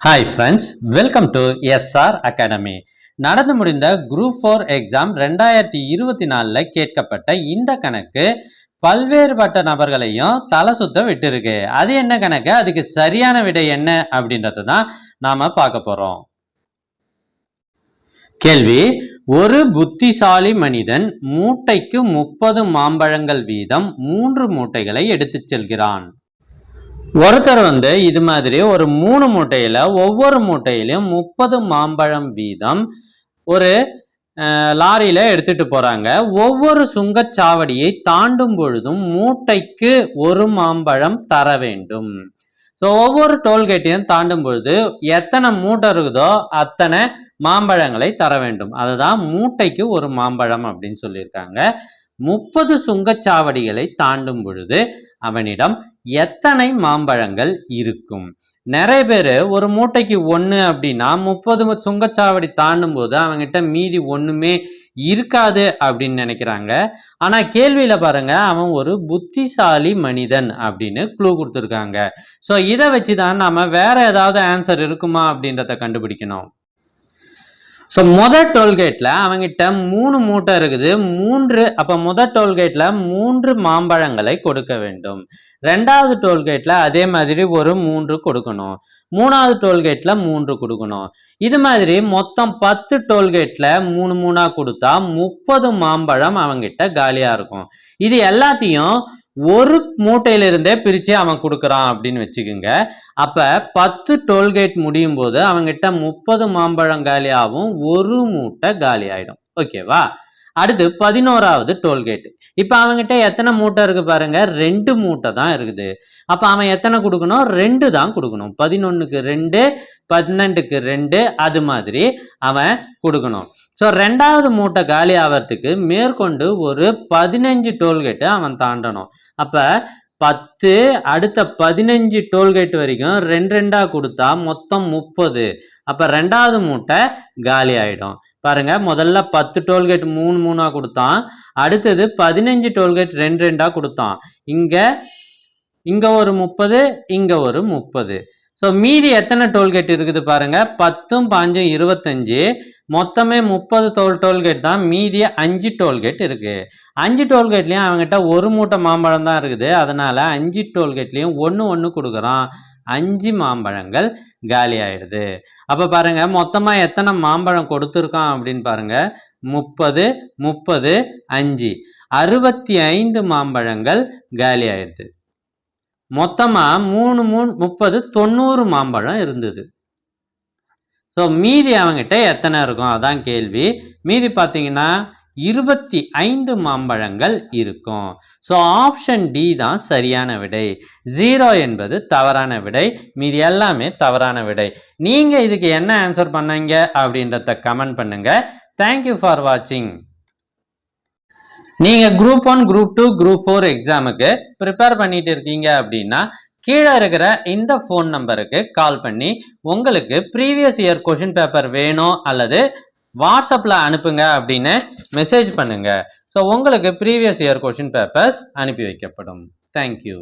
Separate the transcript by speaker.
Speaker 1: Hi friends welcome to SR academy நடந்து முடிந்த group four exam ரெண்டாயிரத்தி இருபத்தி நாலில் கேட்கப்பட்ட இந்த கணக்கு பல்வேறுபட்ட நபர்களையும் தலை சுத்த விட்டுருக்கு. அது என்ன கணக்கு? அதுக்கு சரியான விடை என்ன அப்படின்றது தான் நாம் பார்க்க போகிறோம் கேள்வி ஒரு புத்திசாலி மனிதன் மூட்டைக்கு முப்பது மாம்பழங்கள் வீதம் மூன்று மூட்டைகளை எடுத்துச் செல்கிறான். ஒருத்தர் வந்து இது மாதிரி ஒரு மூணு மூட்டையில ஒவ்வொரு மூட்டையிலும் முப்பது மாம்பழம் வீதம் ஒரு லாரியில எடுத்துட்டு போறாங்க. ஒவ்வொரு சுங்கச்சாவடியை தாண்டும் பொழுதும் மூட்டைக்கு ஒரு மாம்பழம் தர வேண்டும். ஸோ ஒவ்வொரு டோல்கேட்டையும் தாண்டும் பொழுது எத்தனை மூட்டை இருக்குதோ அத்தனை மாம்பழங்களை தர வேண்டும். அதுதான் மூட்டைக்கு ஒரு மாம்பழம் அப்படின்னு சொல்லியிருக்காங்க. முப்பது சுங்கச்சாவடிகளை தாண்டும் பொழுது அவனிடம் எத்தனை மாம்பழங்கள் இருக்கும்? நிறைய பேர் ஒரு மூட்டைக்கு ஒன்று அப்படின்னா முப்பது சுங்கச்சாவடி தாண்டும் போது அவங்ககிட்ட மீதி ஒன்றுமே இருக்காது அப்படின்னு நினைக்கிறாங்க. ஆனால் கேள்வியில் பாருங்க அவன் ஒரு புத்திசாலி மனிதன் அப்படின்னு க்ளூ கொடுத்துருக்காங்க. ஸோ இதை வச்சு தான் நம்ம வேற ஏதாவது ஆன்சர் இருக்குமா அப்படின்றத கண்டுபிடிக்கணும். ஸோ முதல் டோல்கேட்டில் அவங்கிட்ட மூணு மூட்டை இருக்குது. மூன்று அப்போ முதல் டோல்கேட்டில் மூன்று மாம்பழங்களை கொடுக்க வேண்டும். ரெண்டாவது டோல்கேட்டில் அதே மாதிரி ஒரு மூன்று கொடுக்கணும். மூணாவது டோல்கேட்டில் மூன்று கொடுக்கணும். இது மாதிரி மொத்தம் பத்து டோல்கேட்டில் மூணு மூணாக கொடுத்தா முப்பது மாம்பழம் அவங்கிட்ட காலியாக இருக்கும். இது எல்லாத்தையும் ஒரு மூட்டையிலிருந்தே பிரித்து அவன் கொடுக்குறான் அப்படின்னு வச்சுக்கோங்க. அப்போ பத்து டோல்கேட் முடியும் போது அவங்ககிட்ட முப்பது மாம்பழம் காலியாகவும் ஒரு மூட்டை காலி ஆகிடும் ஓகேவா? அடுத்து பதினோராவது டோல்கேட் இப்போ அவங்ககிட்ட எத்தனை மூட்டை இருக்கு பாருங்க? ரெண்டு மூட்டை தான் இருக்குது. அப்போ அவன் எத்தனை கொடுக்கணும்? ரெண்டு தான் கொடுக்கணும். பதினொன்றுக்கு ரெண்டு பன்னெண்டுக்கு ரெண்டு அது மாதிரி அவன் கொடுக்கணும். ஸோ ரெண்டாவது மூட்டை காலி ஆகிறதுக்கு மேற்கொண்டு ஒரு பதினஞ்சு டோல்கேட்டு அவன் தாண்டணும். அப்போ பத்து அடுத்த பதினஞ்சு டோல்கேட் வரைக்கும் ரெண்டு ரெண்டாக கொடுத்தா மொத்தம் முப்பது. அப்போ ரெண்டாவது மூட்டை காலி ஆகிடும் பாருங்க முதல்ல பத்து டோல்கேட் மூணு மூணாக கொடுத்தான். அடுத்தது பதினஞ்சு டோல்கேட் ரெண்டு ரெண்டாக கொடுத்தான். இங்கே இங்கே ஒரு முப்பது இங்கே ஒரு முப்பது. ஸோ மீதி எத்தனை டோல்கேட் இருக்குது பாருங்க பத்தும் பாஞ்சும் இருபத்தஞ்சு. மொத்தமே முப்பது டோல் டோல்கேட் தான் மீதி அஞ்சு டோல்கேட் இருக்குது அஞ்சு டோல்கேட்லேயும் அவங்ககிட்ட ஒரு மூட்டை மாம்பழம் தான் இருக்குது. அதனால் அஞ்சு டோல்கேட்லேயும் ஒன்று ஒன்று கொடுக்குறான். அஞ்சு மாம்பழங்கள் காலி ஆயிடுது அப்போ பாருங்கள் மொத்தமாக எத்தனை மாம்பழம் கொடுத்துருக்கான் அப்படின்னு பாருங்கள் முப்பது முப்பது அஞ்சு. அறுபத்தி ஐந்து மாம்பழங்கள் காலி ஆயிடுது மொத்தமாக மூணு மூணு முப்பது தொண்ணூறு மாம்பழம் இருந்தது. ஸோ மீதி அவங்ககிட்ட எத்தனை இருக்கும்? அதான் கேள்வி. மீதி பார்த்தீங்கன்னா இருபத்தி ஐந்து மாம்பழங்கள் இருக்கும். ஸோ ஆப்ஷன் டி தான் சரியான விடை. ஜீரோ என்பது தவறான விடை. மீதி எல்லாமே தவறான விடை. நீங்கள் இதுக்கு என்ன ஆன்சர் பண்ணீங்க அப்படின்றத கமெண்ட் பண்ணுங்க. தேங்க்யூ ஃபார் வாட்சிங் நீங்கள் group one group two group four எக்ஸாமுக்கு ப்ரிப்பேர் பண்ணிட்டு இருக்கீங்க அப்படின்னா கீழே இருக்கிற இந்த ஃபோன் நம்பருக்கு கால் பண்ணி உங்களுக்கு ப்ரீவியஸ் இயர் கொஷின் பேப்பர் வேணும் அல்லது வாட்ஸ்அப்பில் அனுப்புங்க அப்படின்னு மெசேஜ் பண்ணுங்கள் ஸோ உங்களுக்கு ப்ரீவியஸ் இயர் கொஷின் பேப்பர்ஸ் அனுப்பி வைக்கப்படும். தேங்க்யூ